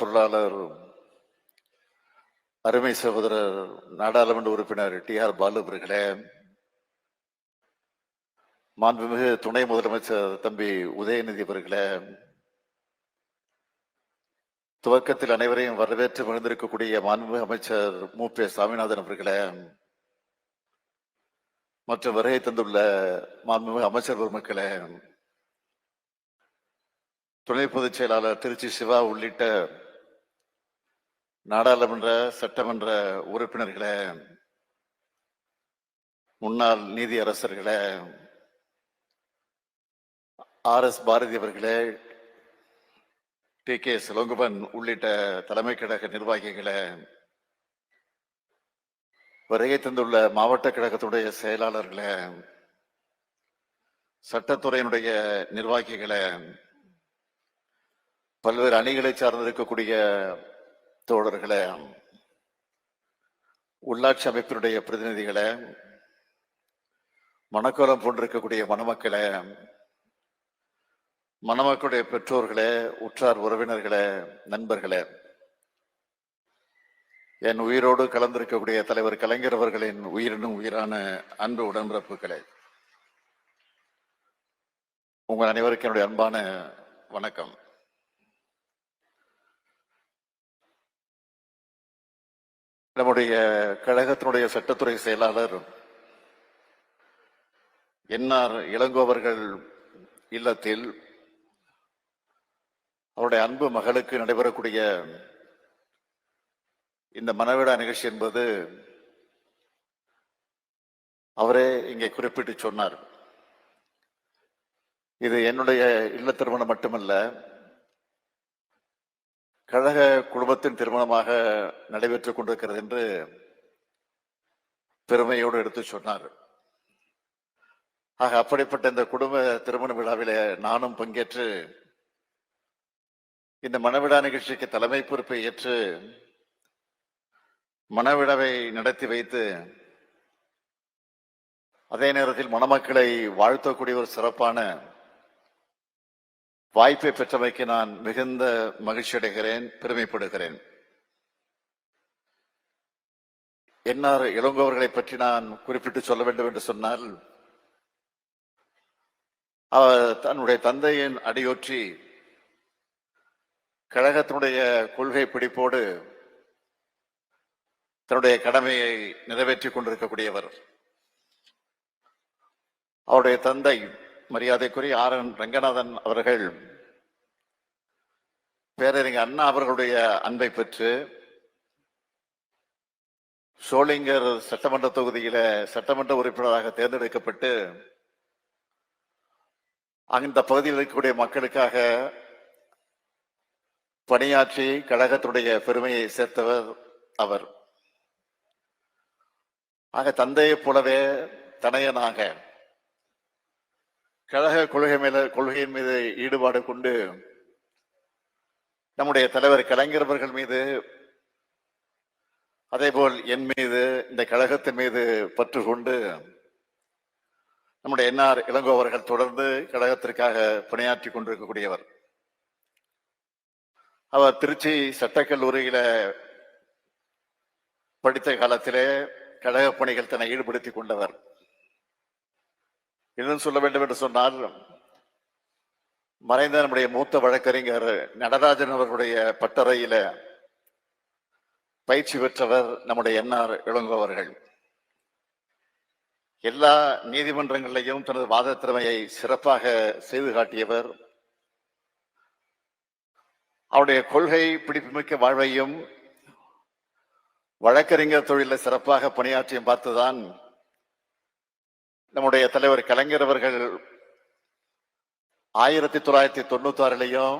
பொருளாளர் அருமை சகோதரர் நாடாளுமன்ற உறுப்பினர் டி ஆர் பாலு அவர்களே மாண்புமிகு துணை முதலமைச்சர் தம்பி உதயநிதி அவர்களே துவக்கத்தில் அனைவரையும் வரவேற்று மகிழ்ந்திருக்கக்கூடிய மாண்புமிகு அமைச்சர் மு. பே. சாமிநாதன் அவர்களே மற்றும் வருகை தந்துள்ள மாண்புமிகு அமைச்சர் பெருமக்களே துணை பொதுச் செயலாளர் திருச்சி சிவா உள்ளிட்ட நாடாளுமன்ற சட்டமன்ற உறுப்பினர்களே முன்னாள் நீதியரசர்களே ஆர் எஸ் பாரதி அவர்களே டி கே சிலங்குபன் உள்ளிட்ட தலைமை கழக நிர்வாகிகளே வருகை தந்துள்ள மாவட்ட கழகத்துடைய செயலாளர்களே சட்டத்துறையினுடைய நிர்வாகிகளே பல்வேறு அணிகளை சார்ந்திருக்கக்கூடிய தோழர்களே உள்ளாட்சி அமைப்பினுடைய பிரதிநிதிகளே மணக்கோலம் போன்றிருக்கக்கூடிய மணமக்களே மணமக்களுடைய பெற்றோர்களே உற்றார் உறவினர்களே நண்பர்களே என் உயிரோடு கலந்திருக்கக்கூடிய தலைவர் கலைஞர் அவர்களின் உயிரினும் உயிரான அன்பு உடன்பிறப்புகளே உங்கள் அனைவருக்கும் என்னுடைய அன்பான வணக்கம். நம்முடைய கழகத்தினுடைய சட்டத்துறை செயலாளர் என்ஆர் இளங்கோவர்கள் இல்லத்தில் அவருடைய அன்பு மகளுக்கு நடைபெறக்கூடிய இந்த மனவிடா நிகழ்ச்சி என்பது அவரே இங்கே குறிப்பிட்டு சொன்னார். இது என்னுடைய இல்ல திருமணம் மட்டுமல்ல கழக குடும்பத்தின் திருமணமாக நடைபெற்றுக் கொண்டிருக்கிறது என்று பெருமையோடு எடுத்து சொன்னார். ஆக அப்படிப்பட்ட இந்த குடும்ப திருமண விழாவில நானும் பங்கேற்று இந்த மணவிழா நிகழ்ச்சிக்கு தலைமை பொறுப்பை ஏற்று மணவிழாவை நடத்தி வைத்து அதே நேரத்தில் மணமக்களை வாழ்த்தக்கூடிய ஒரு சிறப்பான வாய்ப்பை பெற்றமைக்கு நான் மிகுந்த மகிழ்ச்சி அடைகிறேன் பெருமைப்படுகிறேன். என்ஆர் இளங்கோவர்களை பற்றி நான் குறிப்பிட்டு சொல்ல வேண்டும் என்று சொன்னால் அவர் தன்னுடைய தந்தையின் அடியொற்றி கழகத்தினுடைய கொள்கை பிடிப்போடு தன்னுடைய கடமையை நிறைவேற்றிக் கொண்டிருக்கக்கூடியவர். அவருடைய தந்தை மரியாதைக்குரிய ஆர் என் ரங்கநாதன் அவர்கள் பேரறிஞர் அண்ணா அவர்களுடைய அன்பை பெற்று சோளிங்கர் சட்டமன்ற தொகுதியில சட்டமன்ற உறுப்பினராக தேர்ந்தெடுக்கப்பட்டு அந்த பகுதியில் இருக்கக்கூடிய மக்களுக்காக பணியாற்றி கழகத்துடைய பெருமையை சேர்த்தவர் அவர். ஆக தந்தையைப் போலவே தனையனாக கழக கொள்கை மேல கொள்கையின் மீது ஈடுபாடு கொண்டு நம்முடைய தலைவர் கலைஞர் அவர்கள் மீது அதேபோல் என் மீது இந்த கழகத்தின் மீது பற்று கொண்டு நம்முடைய என்ஆர் இளங்கோ அவர்கள் தொடர்ந்து கழகத்திற்காக பணியாற்றி கொண்டிருக்கக்கூடியவர். அவர் திருச்சி சட்டக்கல்லூரியில படித்த காலத்திலே கழக பணிகள் தன்னை ஈடுபடுத்திக் கொண்டவர். இன்னும் சொல்ல வேண்டும் என்று சொன்னால் மறைந்த நம்முடைய மூத்த வழக்கறிஞர் நடராஜன் அவர்களுடைய பட்டறையில பயிற்சி பெற்றவர் நம்முடைய என்ஆர் இளங்கோவர்கள் எல்லா நீதிமன்றங்களிலையும் தனது வாத திறமையை சிறப்பாக செய்து காட்டியவர். அவருடைய கொள்கை பிடிப்புமிக்க வாழ்வையும் வழக்கறிஞர் தொழிலில் சிறப்பாக பணியாற்றியும் பார்த்துதான் நம்முடைய தலைவர் கலைஞர் அவர்கள் ஆயிரத்தி தொள்ளாயிரத்தி தொண்ணூத்தி ஆறுலையும்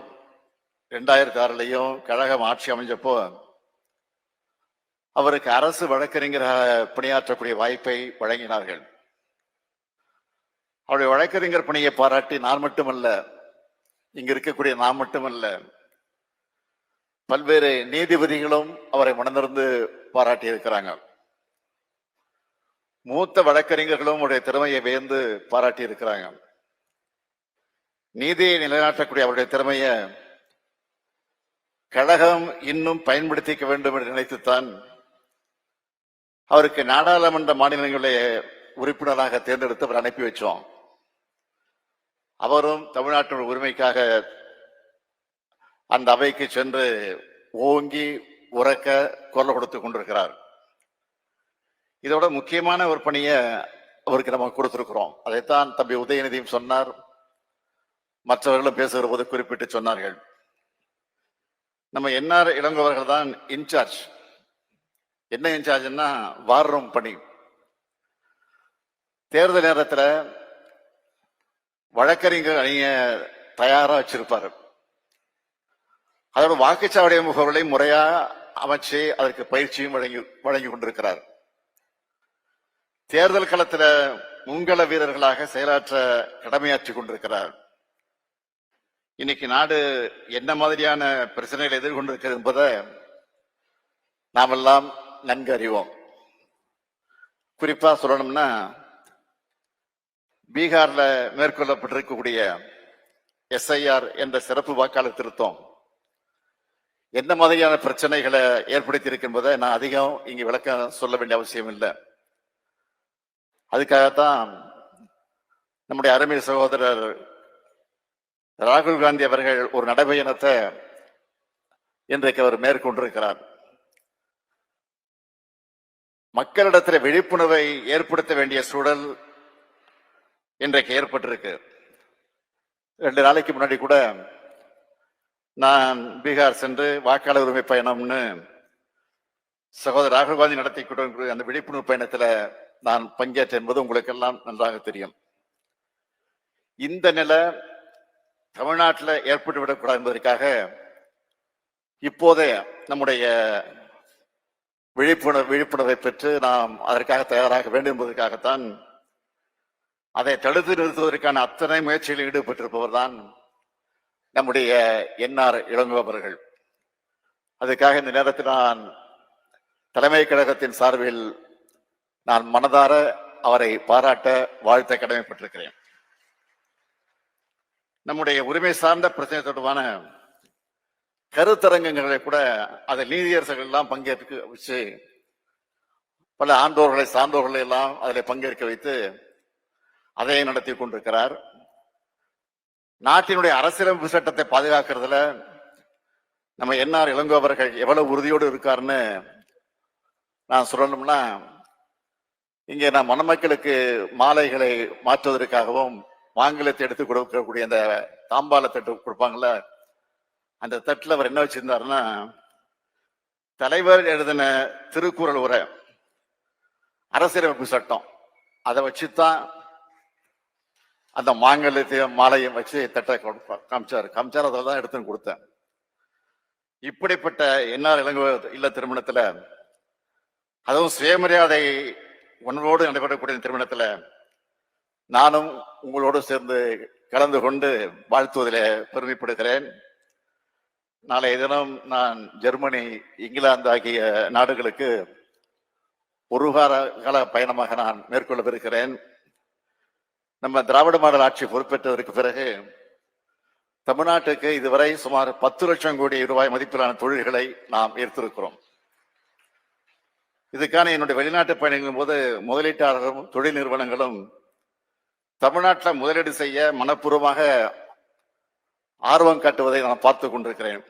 ரெண்டாயிரத்தி ஆறுலையும் கழகம் ஆட்சி அமைஞ்சப்போ அவருக்கு அரசு வழக்கறிஞராக பணியாற்றக்கூடிய வாய்ப்பை வழங்கினார்கள். அவருடைய வழக்கறிஞர் பணியை பாராட்டி நான் மட்டுமல்ல இங்க இருக்கக்கூடிய நான் மட்டுமல்ல பல்வேறு நீதிபதிகளும் அவரை மனந்திருந்து பாராட்டி இருக்கிறாங்க மூத்த வழக்கறிஞர்களும் அவருடைய திறமையை வியந்து பாராட்டி இருக்கிறாங்க. நீதியை நிலைநாட்டக்கூடிய அவருடைய திறமையை கழகம் இன்னும் பயன்படுத்திக்க வேண்டும் என்று நினைத்துத்தான் அவருக்கு நாடாளுமன்ற மாநிலங்களுடைய உறுப்பினராக தேர்ந்தெடுத்து அவர் அனுப்பி வச்சோம். அவரும் தமிழ்நாட்டின் உரிமைக்காக அந்த அவைக்கு சென்று ஓங்கி உறக்க குரல் கொடுத்து கொண்டிருக்கிறார். இதோட முக்கியமான ஒரு பணியை அவருக்கு நம்ம கொடுத்திருக்கிறோம். அதைத்தான் தம்பி உதயநிதியும் சொன்னார். மற்றவர்களும் பேசுகிற போது குறிப்பிட்டு சொன்னார்கள். நம்ம என்ஆர் இளங்கோவர்கள் தான் இன்சார்ஜ் என்ன இன்சார்ஜ்னா வார் ரூம் பணி. தேர்தல் நேரத்தில் வழக்கறிஞர் அணிய தயாரா வச்சிருப்பார். அதோட வாக்குச்சாவடி முகவர்களை முறையா அமைச்சு அதற்கு பயிற்சியும் வழங்கி வழங்கி கொண்டிருக்கிறார். தேர்தல் களத்துல முன்கள வீரர்களாக செயலாற்ற கடமையாற்றி கொண்டிருக்கிறார். இன்னைக்கு நாடு என்ன மாதிரியான பிரச்சனைகளை எதிர்கொண்டிருக்கிறது என்பதை நாமெல்லாம் நன்கு அறிவோம். குறிப்பா சொல்லணும்னா பீகார்ல மேற்கொள்ளப்பட்டிருக்கக்கூடிய எஸ்ஐஆர் என்ற சிறப்பு வாக்காளர் திருத்தம் என்ன மாதிரியான பிரச்சனைகளை ஏற்படுத்தி இருக்கின்றதை நான் அதிகம் இங்கு விளக்கம் சொல்ல வேண்டிய அவசியம் இல்லை. அதுக்காகத்தான் நம்முடைய அருமை சகோதரர் ராகுல் காந்தி அவர்கள் ஒரு நடைபயணத்தை இன்றைக்கு அவர் மேற்கொண்டிருக்கிறார். மக்களிடத்தில் விழிப்புணர்வை ஏற்படுத்த வேண்டிய சூழல் இன்றைக்கு ஏற்பட்டிருக்கு. ரெண்டு நாளைக்கு முன்னாடி கூட நான் பீகார் சென்று வாக்காளர் உரிமை பயணம்னு சகோதரர் ராகுல் காந்தி நடத்தி கொண்டிருக்கிற அந்த விழிப்புணர்வு பயணத்தில் நான் பங்கேற்றேன் என்பது உங்களுக்கு எல்லாம் நன்றாக தெரியும். இந்த நிலை தமிழ்நாட்டில் ஏற்பட்டுவிடக்கூடாது என்பதற்காக இப்போதே நம்முடைய விழிப்புணர்வு விழிப்புணர்வை பெற்று நாம் அதற்காக தயாராக வேண்டும் என்பதற்காகத்தான் அதை தடுத்து நிறுத்துவதற்கான அத்தனை முயற்சிகளில் ஈடுபட்டிருப்பவர் தான் நம்முடைய என்ஆர் இளங்குபவர்கள் அதுக்காக இந்த நேரத்தில் நான் தலைமை கழகத்தின் சார்பில் நான் மனதார அவரை பாராட்ட வாழ்த்த கடமைப்பட்டிருக்கிறேன். நம்முடைய உரிமை சார்ந்த பிரச்சனை தொடர்பான கருத்தரங்கங்களை கூட அதை நீதியரசர்கள் எல்லாம் பங்கேற்க வச்சு பல ஆண்டோர்களை சார்ந்தோர்களை எல்லாம் அதில் பங்கேற்க வைத்து அதை நடத்தி கொண்டிருக்கிறார். நாட்டினுடைய அரசியலமைப்பு சட்டத்தை பாதுகாக்கிறதுல நம்ம என்ஆர் இளங்கோ அவர்கள் எவ்வளவு உறுதியோடு இருக்காருன்னு நான் சொல்லணும்னா இங்கே நான் மணமக்களுக்கு மாலைகளை மாற்றுவதற்காகவும் மாங்கலத்தை எடுத்து கொடுக்கக்கூடிய அந்த தாம்பால தட்டு கொடுப்பாங்கல்ல அந்த தட்டில் அவர் என்ன வச்சிருந்தாருன்னா தலைவர் எழுதின திருக்குறள் உரை அரசியலமைப்பு சட்டம். அதை வச்சுதான் அந்த மாங்கல்யத்தையும் மாலையும் வச்சு தட்டை கொடுப்பார் காமிச்சார். காமிச்சார் அதில் தான் எடுத்து கொடுத்தேன். இப்படிப்பட்ட என்ஆர் இளங்க இல்ல திருமணத்தில் அதுவும் சுயமரியாதை உன்னோடு நடைபெறக்கூடிய திருமணத்தில் நானும் உங்களோடு சேர்ந்து கலந்து கொண்டு வாழ்த்துவதில் பெருமைப்படுகிறேன். நாளைய தினம் நான் ஜெர்மனி இங்கிலாந்து ஆகிய நாடுகளுக்கு ஒரு வார கால பயணமாக நான் மேற்கொள்ளவிருக்கிறேன். நம்ம திராவிட மாடல் ஆட்சி பொறுப்பேற்றதற்கு பிறகு தமிழ்நாட்டுக்கு இதுவரை சுமார் பத்து லட்சம் கோடி ரூபாய் மதிப்பிலான தொழில்களை நாம் ஈர்த்திருக்கிறோம். இதுக்கான என்னுடைய வெளிநாட்டு பயணங்களின் போது முதலீட்டாளர்களும் தொழில் நிறுவனங்களும் தமிழ்நாட்டில் முதலீடு செய்ய மனப்பூர்வமாக ஆர்வம் காட்டுவதை நான் பார்த்து கொண்டிருக்கிறேன்.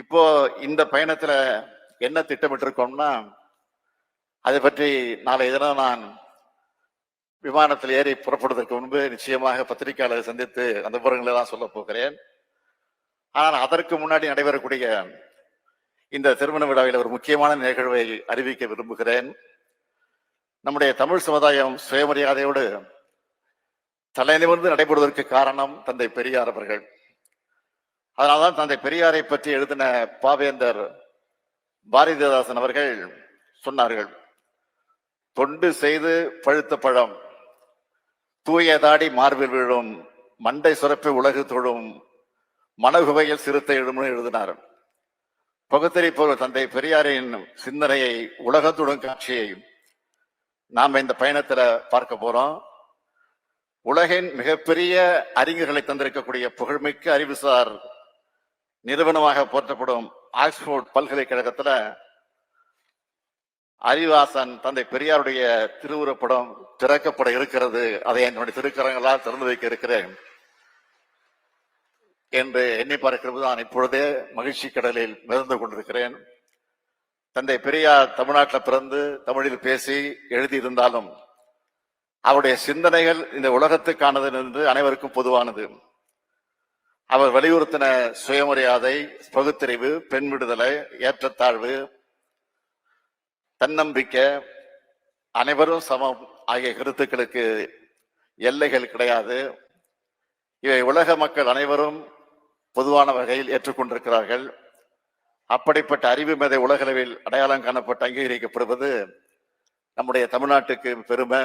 இப்போ இந்த பயணத்தில் என்ன திட்டமிட்டிருக்கோம்னா அதை பற்றி நாளை தினம் நான் விமானத்தில் ஏறி புறப்படுவதற்கு முன்பு நிச்சயமாக பத்திரிகையாளரை சந்தித்து அந்த விவரங்களை தான் சொல்ல போகிறேன். ஆனால் அதற்கு முன்னாடி நடைபெறக்கூடிய இந்த திருமண விழாவில் ஒரு முக்கியமான நிகழ்வை அறிவிக்க விரும்புகிறேன். நம்முடைய தமிழ் சமுதாயம் சுயமரியாதையோடு தலைநிமிர்ந்து நடைபெறுவதற்கு காரணம் தந்தை பெரியார் அவர்கள். அதனால்தான் தந்தை பெரியாரை பற்றி எழுதின பாவேந்தர் பாரதிதாசன் அவர்கள் சொன்னார்கள் தொண்டு செய்து பழுத்த பழம் தூயதாடி மார்பில் விழும் மண்டை சுரப்பை உலகு தொழும் மனகுவையில் சிறுத்தை எழும்னு எழுதினார். பகுத்தறி போல தந்தை பெரியாரின் சிந்தனையை உலகத்துடன் காட்சியை நாம் இந்த பயணத்துல பார்க்க போறோம். உலகின் மிகப்பெரிய அறிஞர்களை தந்திருக்கக்கூடிய புகழ்மிக்க அறிவுசார் நிறுவனமாக போற்றப்படும் ஆக்ஸ்போர்ட் பல்கலைக்கழகத்துல அறிவாசன் தந்தை பெரியாருடைய திருவுருப்படம் திறக்கப்பட இருக்கிறது. அதை என்னுடைய திருக்கரங்களால் திறந்து வைக்க இருக்கிறேன். என்று எண்ணி பார்க்கிறது நான் இப்பொழுதே மகிழ்ச்சி கடலில் மிதந்து கொண்டிருக்கிறேன். தந்தை பெரியார் தமிழ்நாட்டில் பிறந்து தமிழில் பேசி எழுதியிருந்தாலும் அவருடைய சிந்தனைகள் இந்த உலகத்துக்கானது என்று அனைவருக்கும் பொதுவானது. அவர் வலியுறுத்தின சுயமரியாதை பகுத்தறிவு பெண் விடுதலை ஏற்றத்தாழ்வு தன்னம்பிக்கை அனைவரும் சமம் ஆகிய கருத்துக்களுக்கு எல்லைகள் கிடையாது. இவை உலக மக்கள் அனைவரும் பொதுவான வகையில் ஏற்றுக்கொண்டிருக்கிறார்கள். அப்படிப்பட்ட அறிவு மேதை உலகளவில் அடையாளம் காணப்பட்டு அங்கீகரிக்கப்படுவது நம்முடைய தமிழ்நாட்டுக்கு பெருமை.